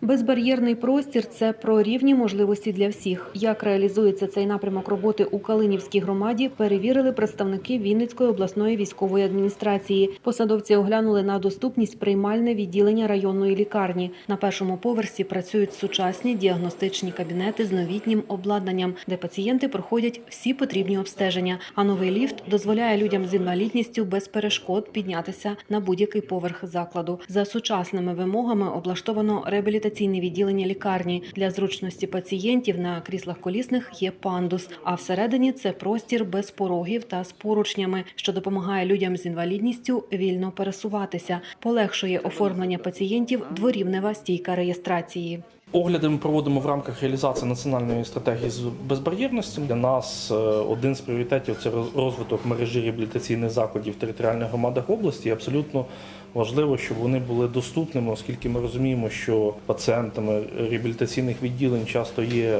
Безбар'єрний простір це про рівні можливості для всіх. Як реалізується цей напрямок роботи у Калинівській громаді, перевірили представники Вінницької обласної військової адміністрації. Посадовці оглянули на доступність приймальне відділення районної лікарні. На першому поверсі працюють сучасні діагностичні кабінети з новітнім обладнанням, де пацієнти проходять всі потрібні обстеження. А новий ліфт дозволяє людям з інвалідністю без перешкод піднятися на будь-який поверх закладу. За сучасними вимогами облаштовано реабілітаційне відділення лікарні. Для зручності пацієнтів на кріслах колісних є пандус. А всередині це простір без порогів та з поручнями, що допомагає людям з інвалідністю вільно пересуватися, полегшує оформлення пацієнтів дворівнева стійка реєстрації. Огляди ми проводимо в рамках реалізації національної стратегії з безбар'єрності. Для нас е, один з пріоритетів це розвиток мережі реабілітаційних закладів в територіальних громадах області. І абсолютно важливо, щоб вони були доступними, оскільки ми розуміємо, що пацієнтами реабілітаційних відділень часто є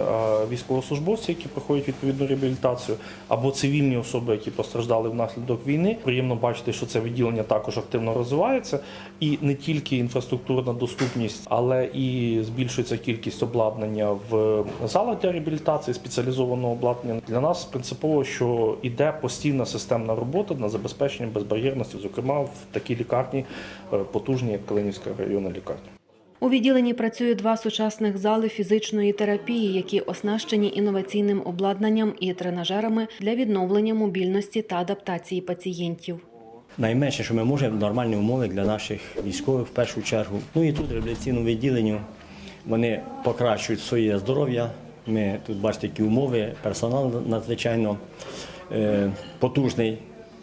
військовослужбовці, які проходять відповідну реабілітацію, або цивільні особи, які постраждали внаслідок війни. Приємно бачити, що це відділення також активно розвивається, і не тільки інфраструктурна доступність, але і збільшується кількість обладнання в залах для реабілітації, спеціалізованого обладнання. Для нас принципово, що іде постійна системна робота на забезпечення безбар'єрності, зокрема в такій лікарні е, потужній, як Калинівська районна лікарня. У відділенні працює два сучасних зали фізичної терапії, які оснащені інноваційним обладнанням і тренажерами для відновлення мобільності та адаптації пацієнтів. Найменше, що ми можемо, нормальні умови для наших військових в першу чергу. Ну і тут в реабілітаційному відділенні вони покращують своє здоров'я. Ми тут бачите, які умови, персонал надзвичайно е, потужний.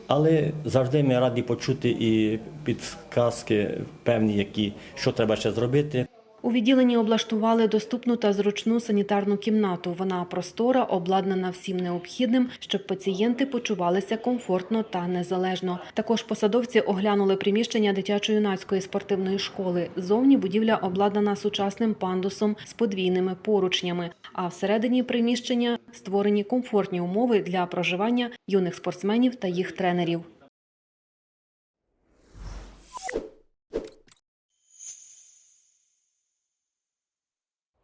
Але завжди ми раді почути і підказки певні, які що треба ще зробити. У відділенні облаштували доступну та зручну санітарну кімнату. Вона простора, обладнана всім необхідним, щоб пацієнти почувалися комфортно та незалежно. Також посадовці оглянули приміщення дитячо-юнацької спортивної школи. Зовні будівля обладнана сучасним пандусом з подвійними поручнями. А всередині приміщення створені комфортні умови для проживання юних спортсменів та їх тренерів.